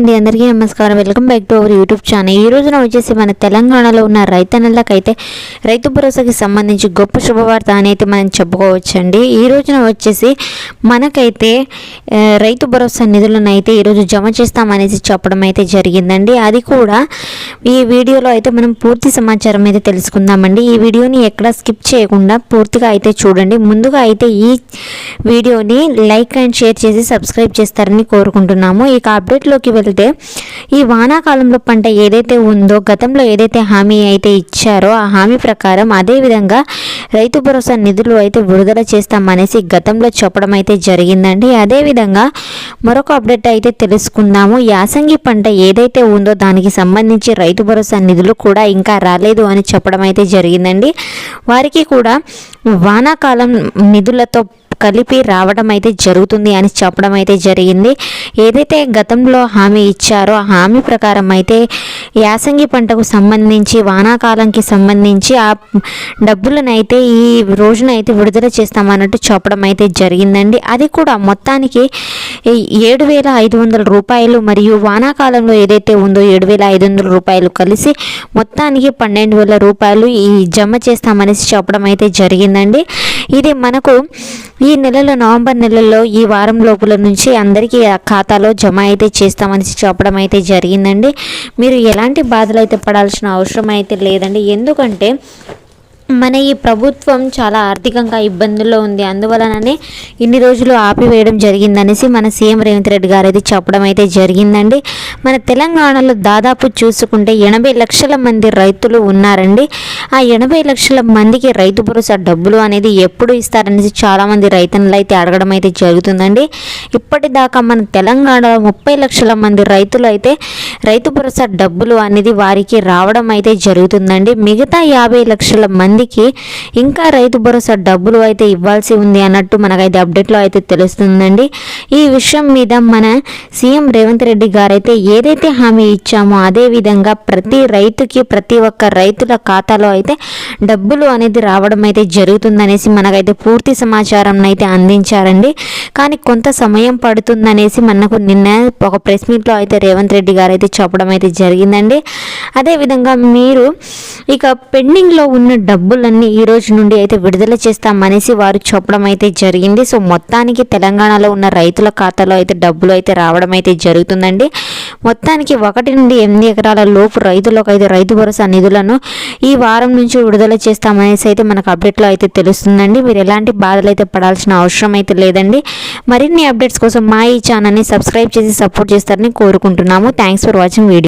అండి. అందరికీ నమస్కారం. Welcome back to our YouTube channel ఈ రోజున వచ్చేసి మన తెలంగాణలో ఉన్న రైతన్నలకైతే రైతు భరోసాకి సంబంధించి గొప్ప శుభవార్త అనేది మనం చెప్పుకోవచ్చండి. ఈ రోజున వచ్చేసి మనకైతే రైతు భరోసా నిధులను అయితే ఈరోజు జమ చేస్తామనేసి చెప్పడం అయితే జరిగిందండి. అది కూడా ఈ వీడియోలో అయితే మనం పూర్తి సమాచారం అయితే తెలుసుకుందామండి. ఈ వీడియోని ఎక్కడ స్కిప్ చేయకుండా పూర్తిగా అయితే చూడండి. ముందుగా అయితే ఈ వీడియోని లైక్ అండ్ షేర్ చేసి సబ్స్క్రైబ్ చేస్తారని కోరుకుంటున్నాము. ఇక అప్డేట్లోకి వెళ్ళి వెళ్తే ఈ వానాకాలంలో పంట ఏదైతే ఉందో గతంలో ఏదైతే హామీ అయితే ఇచ్చారో ఆ హామీ ప్రకారం అదేవిధంగా రైతు భరోసా నిధులు అయితే విడుదల చేస్తామనేసి గతంలో చెప్పడం అయితే జరిగిందండి. అదేవిధంగా మరొక అప్డేట్ అయితే తెలుసుకుందాము. యాసంగి పంట ఏదైతే ఉందో దానికి సంబంధించి రైతు భరోసా నిధులు కూడా ఇంకా రాలేదు అని చెప్పడం అయితే జరిగిందండి. వారికి కూడా వానాకాలం నిధులతో కలిపి రావడం అయితే జరుగుతుంది అని చెప్పడం అయితే జరిగింది. ఏదైతే గతంలో హామీ ఇచ్చారో ఆ హామీ ప్రకారం అయితే యాసంగి పంటకు సంబంధించి వానాకాలంకి సంబంధించి ఆ డబ్బులను అయితే ఈ రోజున అయితే విడుదల చేస్తామన్నట్టు చెప్పడం అయితే జరిగిందండి. అది కూడా మొత్తానికి ఏడు వేల ఐదు వందల రూపాయలు మరియు వానాకాలంలో ఏదైతే ఉందో ఏడు వేల ఐదు వందల రూపాయలు కలిసి మొత్తానికి పన్నెండు వేల రూపాయలు ఈ జమ చేస్తామనేసి చెప్పడం అయితే జరిగిందండి. ఇది మనకు ఈ నెలలో నవంబర్ నెలలో ఈ వారం లోపల నుంచి అందరికీ ఆ ఖాతాలో జమ అయితే చేస్తామని చెప్పడం అయితే జరిగిందండి. మీరు ఎలాంటి బాధలు అయితే పడాల్సిన అవసరం అయితే లేదండి. ఎందుకంటే మన ఈ ప్రభుత్వం చాలా ఆర్థికంగా ఇబ్బందుల్లో ఉంది. అందువలననే ఇన్ని రోజులు ఆపివేయడం జరిగిందనేసి మన సీఎం రేవంత్ రెడ్డి గారు అయితే చెప్పడం అయితే జరిగిందండి. మన తెలంగాణలో దాదాపు చూసుకుంటే ఎనభై లక్షల మంది రైతులు ఉన్నారండి. ఆ ఎనభై లక్షల మందికి రైతు భరోసా డబ్బులు అనేది ఎప్పుడు ఇస్తారనేసి చాలామంది రైతులు అయితే అడగడం అయితే జరుగుతుందండి. ఇప్పటిదాకా మన తెలంగాణలో ముప్పై లక్షల మంది రైతులు అయితే రైతు భరోసా డబ్బులు అనేది వారికి రావడం అయితే జరుగుతుందండి. మిగతా యాభై లక్షల మంది మందికి ఇంకా రైతు భరోసా డబ్బులు అయితే ఇవ్వాల్సి ఉంది అన్నట్టు మనకైతే అప్డేట్లో అయితే తెలుస్తుందండి. ఈ విషయం మీద మన సీఎం రేవంత్ రెడ్డి గారైతే ఏదైతే హామీ ఇచ్చామో అదే విధంగా ప్రతి రైతుకి ప్రతి ఒక్క రైతుల ఖాతాలో అయితే డబ్బులు అనేది రావడం అయితే జరుగుతుందనేసి మనకైతే పూర్తి సమాచారం అయితే అందించారండి. కానీ కొంత సమయం పడుతుందనేసి మనకు నిన్న ఒక ప్రెస్ మీట్లో అయితే రేవంత్ రెడ్డి గారు అయితే చెప్పడం అయితే జరిగిందండి. అదేవిధంగా మీరు ఇక పెండింగ్లో ఉన్న డబ్బులన్నీ ఈ రోజు నుండి అయితే విడుదల చేస్తామనేసి వారు చెప్పడం అయితే జరిగింది. సో మొత్తానికి తెలంగాణలో ఉన్న రైతుల ఖాతాలో అయితే డబ్బులు అయితే రావడం అయితే జరుగుతుందండి. మొత్తానికి ఒకటి నుండి ఎనిమిది ఎకరాల లోపు రైతులకు అయితే రైతు భరోసా నిధులను ఈ వారం నుంచి విడుదల చేస్తామనేసి అయితే మనకు అప్డేట్లో అయితే తెలుస్తుందండి. మీరు ఎలాంటి బాధలు అయితే పడాల్సిన అవసరం అయితే లేదండి. మరిన్ని అప్డేట్స్ కోసం మా ఈ ఛానల్ని సబ్స్క్రైబ్ చేసి సపోర్ట్ చేస్తారని కోరుకుంటున్నాము. Thanks for watching video.